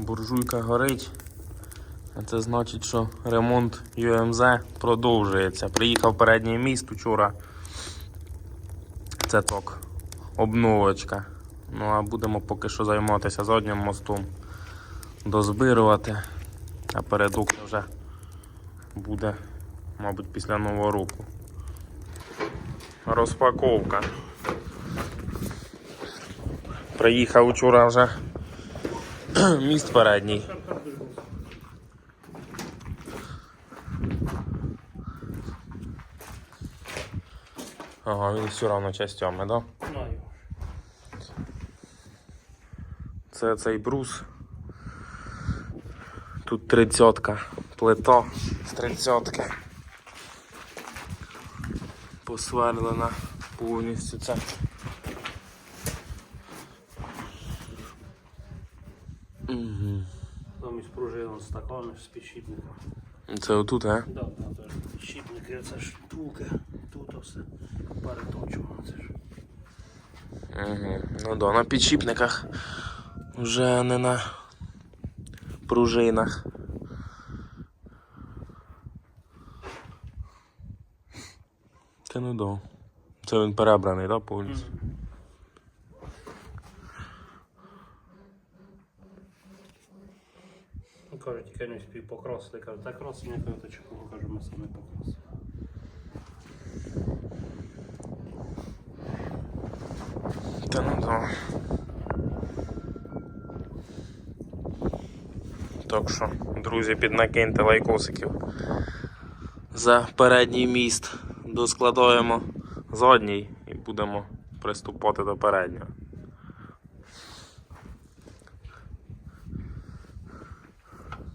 Буржуйка горить. А це значить, що ремонт ЮМЗ продовжується. Приїхав передній міст вчора. Це ток. Обновочка. Ну а будемо поки що займатися заднім мостом. Дозбирувати. А передок вже буде, мабуть, після Нового року. Розпаковка. Приїхав вчора вже міст передній. Ага, він все одно частями, да? Знаю. Це цей брус. Тут тридцятка, плита з тридцятки. Посверлена повністю це. Угу. Там із пружина стакани з підшипником. Це отут, а? Да, да, це ж підшипники, це ж втулки. Тут все переточувано. Це ж. Угу. Ну да, на підшипниках вже не на пружинах. Та ну да. Це він перебраний, так, да, повністю? Ну, Кажуть, тільки не спів покрасити. Кажу, так красити, не кажу, то чого кажу, ми самі покрасимо. Та ну да. Так що, друзі, піднакиньте лайкосиків за передній міст. Доскладаємо задній і будемо приступати до переднього.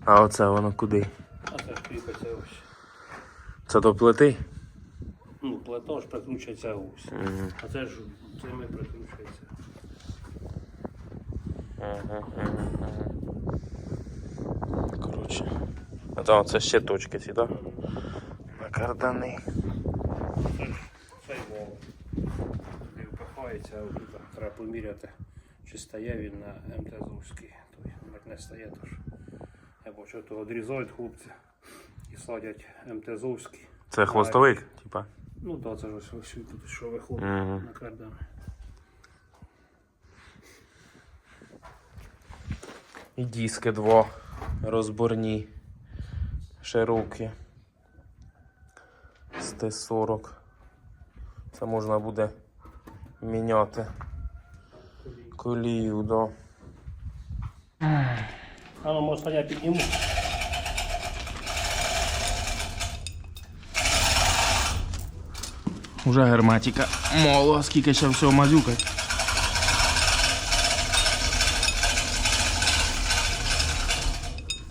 А оце воно куди? А це ж кріпиться ось. Це до плити? Ну, плато ж прикручується ось. Мгм. А це ж цими прикручується. Ага, ага, ага. Коротше. А там це ще точки ці, так? На кардани. Це ж цей вол. Туди впихається, а тут треба поміряти, чи стає він на МТЗовський. Той, як не стає, то ж. Я бачу, то відрізають хлопці і садять МТЗовський. Це хвостовик, типа. Ну так, це ж ось тут що виходить Мгм. на кардани. І диски два розборні, широкі. З Т-40. Це можна буде міняти колію, да. А ну може я підніму. Уже герметика. Мало, скільки ще всього мазюкать.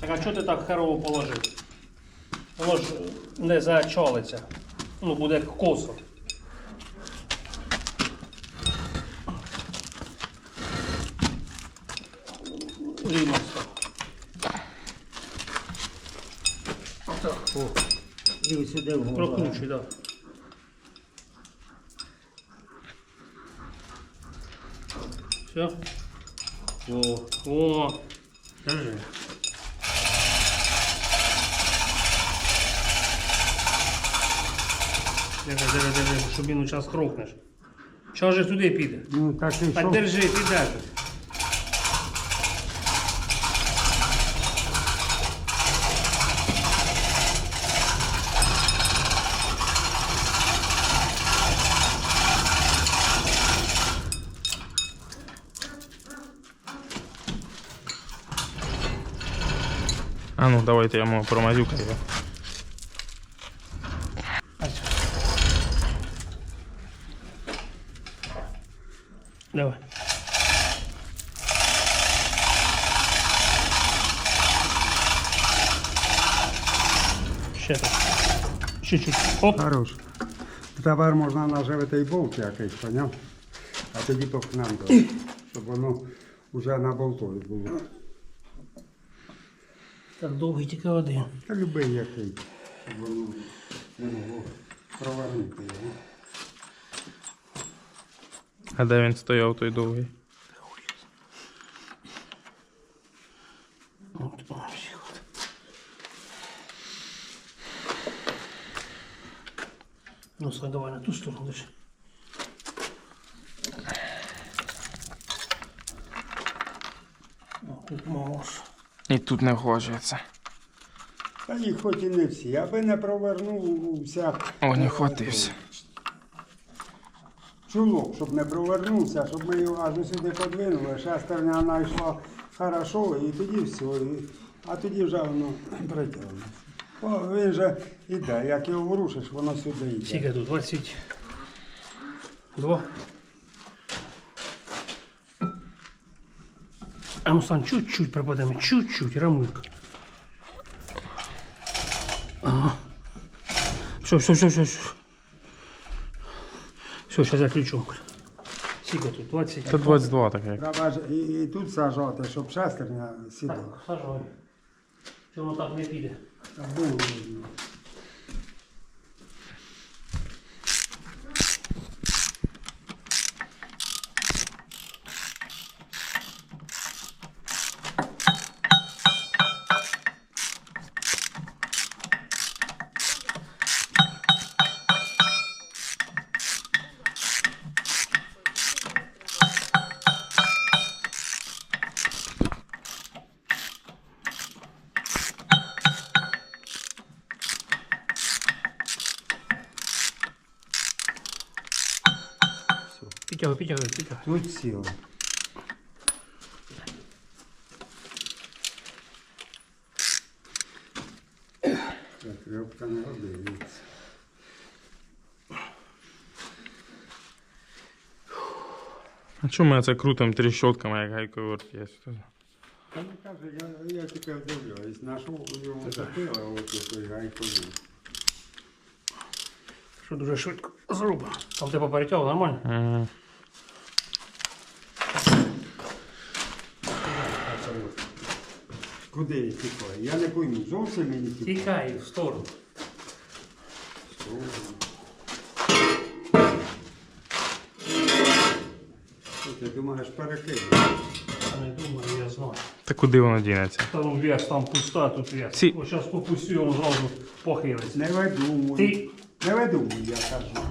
Так а чого ти так херово положив? Воно ж не зачолиться. Ну, буде косо. Рівно все. Так, о, Дивіться, де в прокручуй, так. Все? О, о, держи. Диви, диви, диви, щоб він час хрупнеш. Чого ж туди піде? Ну так і що? держи. А давайте я йому промазюкаю. його. Давай. Ще так. Чуть-чуть. Оп. Хорош. Тепер можна наживити і болт якийсь, поняв? А тоді по нам дати, щоб воно вже на болтові було. Так довгий тільки один. Та любий який. щоб воно не могло проварити його. А де він стояв той довгий? Ну, все, давай на ту сторону лише. О, тут мало. І тут не вхожується. Та їх хоч і не всі, аби не провернувся. О, не хватився. Чулок, щоб не провернувся, щоб ми його аж сюди подвинули, шестерня знайшла хорошо, і тоді все. І, а тоді вже воно притягне. О, він же іде, як його ворушиш, воно сюди йде. Скільки тут? 22. А ну стань чуть-чуть пропадемо, чуть-чуть, рамулька. Ага. Все, все, все, все, все. Все, сейчас я ключом. Скільки тут? 20. Це 22 таке. Треба ж і, і тут сажати, щоб шестерня сідала. Так, сажай. Що воно так не піде? Та було видно. Тут сіло. Трьопка не годиться. А чому ми це крутимо тріщотками, як гайковий оркестр? Та не каже, я, я тільки вдивляюсь, знайшов його закрила, от той гайковий. Що дуже швидко зробимо. Там ти поперетягав нормально? Угу. Куди я тікаю? Я не пойму, зовсім мені тікає. Тікай в сторону. Що ти думаєш, перекинути? Я не думаю, я знаю. Та куди воно дінеться? Там вес, там пуста, тут вес. Ці- Ось зараз попустю, він зразу похилиться. Не видумуй. Ти Не видумуй, я кажу.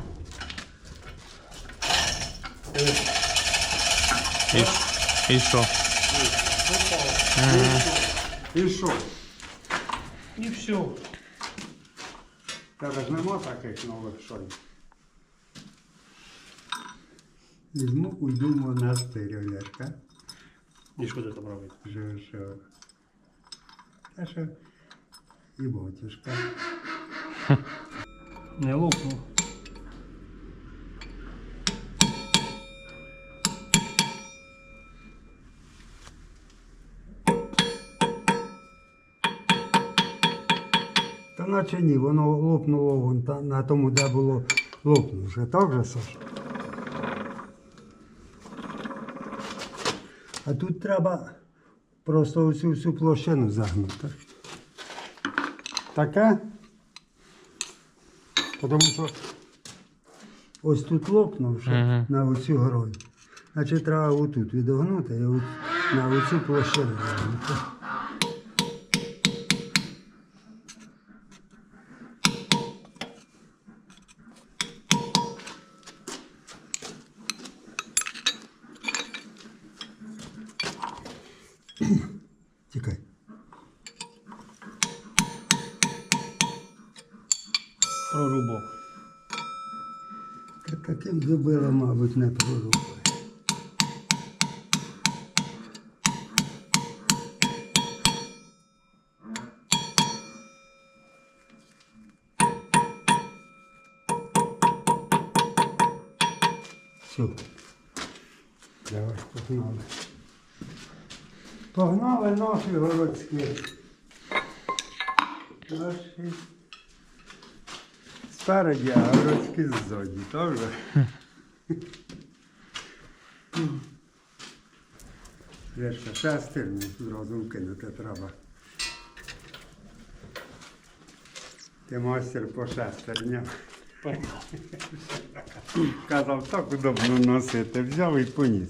І, і що? І що? і все. Тебе ж нема таких нових шоїв. Візьму, уйду в монастир, Олешка. І що ти там робити? Що, що? Та що? І батюшка. Не лопну. Та наче ні, воно лопнуло вон та, на тому, де було лопнувши. Так же, Саш? А тут треба просто оцю всю площину загнути. Таке? Тому що ось тут лопнувши Мгм. на оцю грою. Значить, треба отут відогнути і от на оцю площину загнути. Тікай. Прорубок. Таким зубилом, мабуть, не прорубає. Все. Давай, погнали. Погнали наші городські. Наші. Спереді, а городські ззаді, так же? Решка, шестерню зразу вкинути треба. Ти мастер по шестерням. Казав, так удобно носити. Взяв і поніс.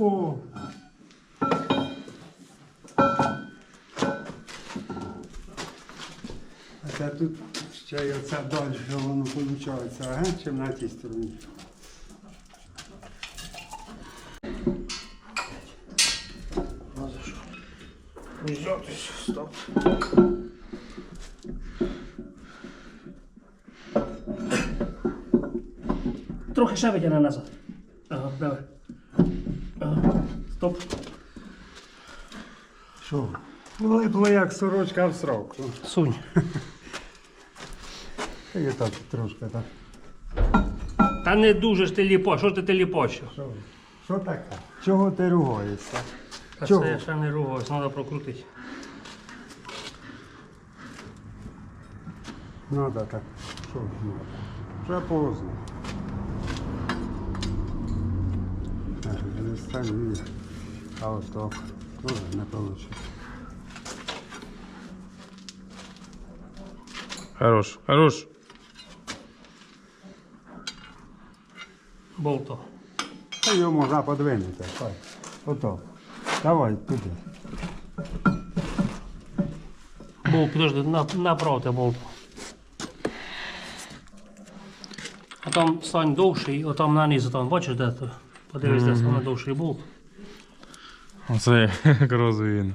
О! А це тут ще й оце далі воно виходить, ага, чим на тій стороні. За що? Взятись, стоп. Трохи ще витягни назад. Ага, давай. Стоп. Що? Влипло як сорочка в срок. Ну, Сунь. І так трошки так. Та не дуже ж ти ліпо, що ж ти ти ліпощив? Що, що таке? Чого ти ругаєшся? Та Чого? це я ще не ругаюсь, треба прокрутити. Надо так. Що ж надо? Вже поздно. Так, не ставлю. А ось так. Тоже не вийшло. Хорош, хорош. Болто. Та його можна подвинути. Так. Ото. Давай туди. Болт, подожди, на, направте болт. А там стань довший, отам на низу, там бачиш де то? Подивись, де саме довший болт. Оце якраз він.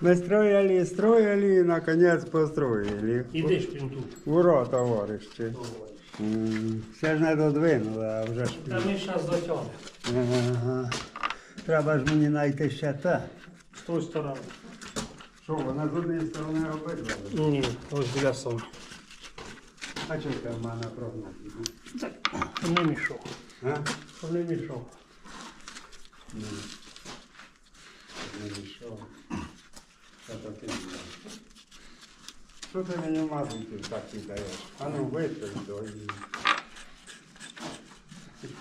Мы строили, строили и наконец построили. Іди ж він тут. Ура, товариші. М, Ще ж не додвинули, а вже ж. Та ми зараз дотягнемо. Ага. Треба ж мені знайти ще те. З тої сторони. Що, вона з однієї сторони обидва? Ні, ось біля сон. А чого в мене прогнати? Не мішав. А? Не мішав. Не вийшов. Що таке? Що ти мені мазунки так даєш? А ну випий до.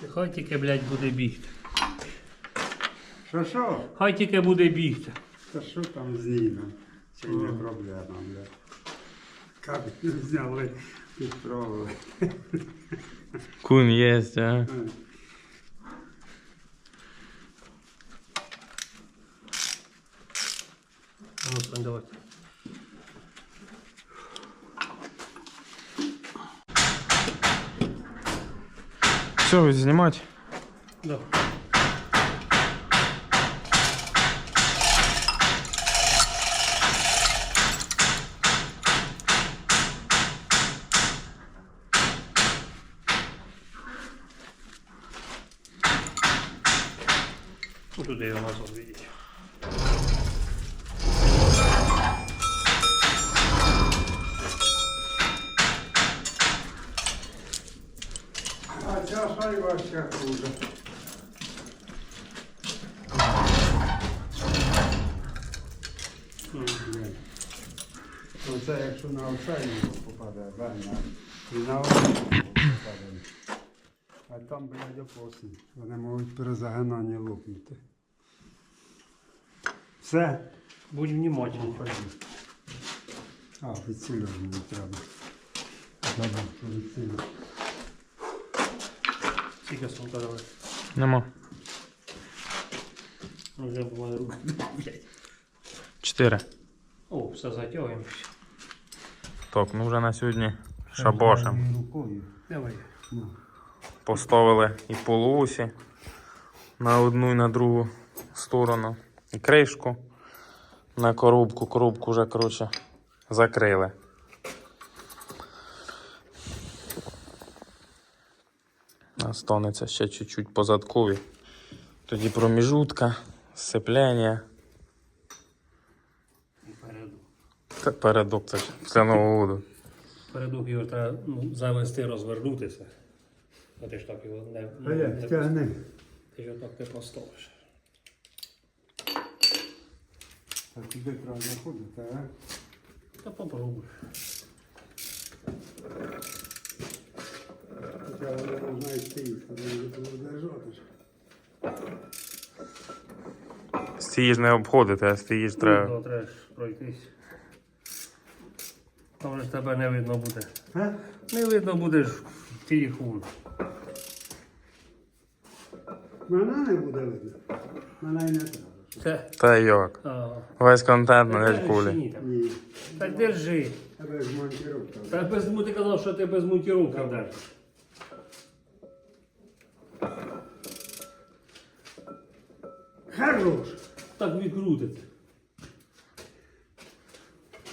Хай тільки, блядь, буде бігти. Що що? Хай тільки буде бігти. Та що там з Ніном? Це не проблема, бля. Кабель зняли, підправили. Кун єсть, а? Ну, Сань, давай. Все, знімати. Да. Шайба ще хуже. Оце якщо на овсайну попаде, да, на, і на овсайну попаде. А там, блядь, опосні. Вони можуть при загинанні лопнути. Все. Будь внимательний. А, відсіля мені треба. Треба відсіля. Скільки сумка давай. Нема. Ну, Вже буває руки. Чотири. О, все затягуємося. Так, ну вже на сьогодні шабошем. Рукою. Давай. Ну. Поставили і полуосі на одну і на другу сторону. І кришку на коробку. Коробку вже, коротше, закрили. Останеться ще чуть-чуть позадкові. Тоді проміжутка, сцепляння. Переду. Та передок це ж після Нового року. Передок його треба ну, завести, розвернутися. А ти ж так його не, не, не тягни. ти ж так не поставиш. А туди треба заходити, а? Та попробуй. Хоча можна і стоїть, вони не держати. ж. не обходити, а стоїш треба. Ну, треба ж пройтись. Там вже ж тебе не видно буде. А? Не видно буде ж в телефон. Мене не буде видно. Мене й не треба. Це. Та як. Ага. Весь контент на Та дядь кулі. ні, там. Ні. Так держи. Тебе ж. Та без му- ти казав, що ти без монтіровки держиш. Хорош. Так відкрутити.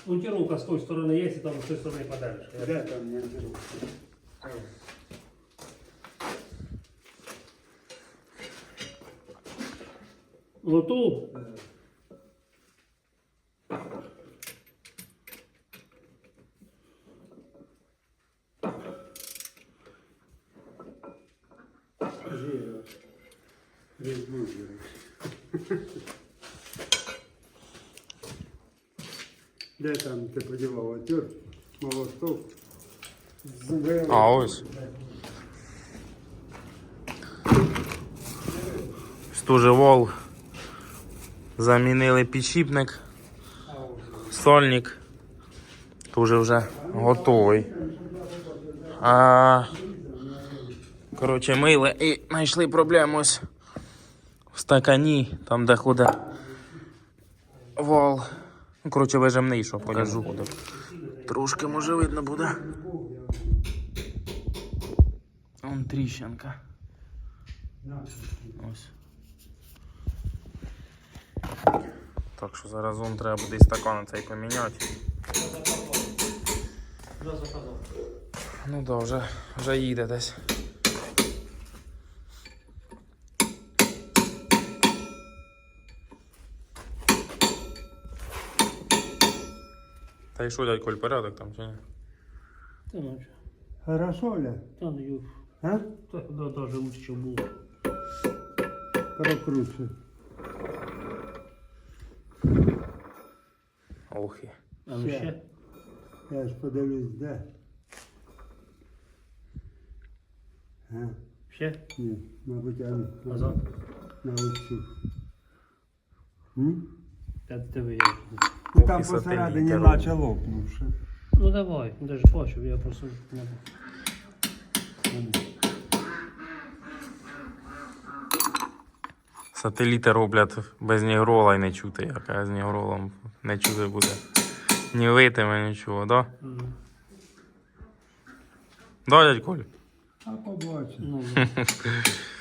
Монтіровка з тої сторони є, і там з тої сторони подержиш. Де там монтіровка? Готов? Жиро. Стужевол. Замінили підшипник. Сольник. Дуже вже готовий. А, коротше, мили і знайшли проблему ось в стакані, там де ходить вал. Ну, коротше, вижимний, що покажу. Трошки може видно буде. Вон тріщинка. Ось. Так що зараз он треба буде і стакан цей поміняти. Ну да, вже, вже їде десь. Та й що, дядь Коль, порядок там чи ні? Та ну що, Хорошо, Ля? та ну ю. А? Та да, даже лучше, було. Прокручуй. Охи. А ну Ще. ще. Я ж подивлюсь, де. А? Ще. Ні, мабуть, я на, Назад. на оцю. М? Та ти виїжджав. Ну, там посередині наче лопнувши. Ну давай, я ж бачив, я просто не був. Сателіти роблять без нігрола і не чути, як а з нігролом не чути буде. Ні витиме нічого, да? Мгм. Да, дядь Коль? А побачимо.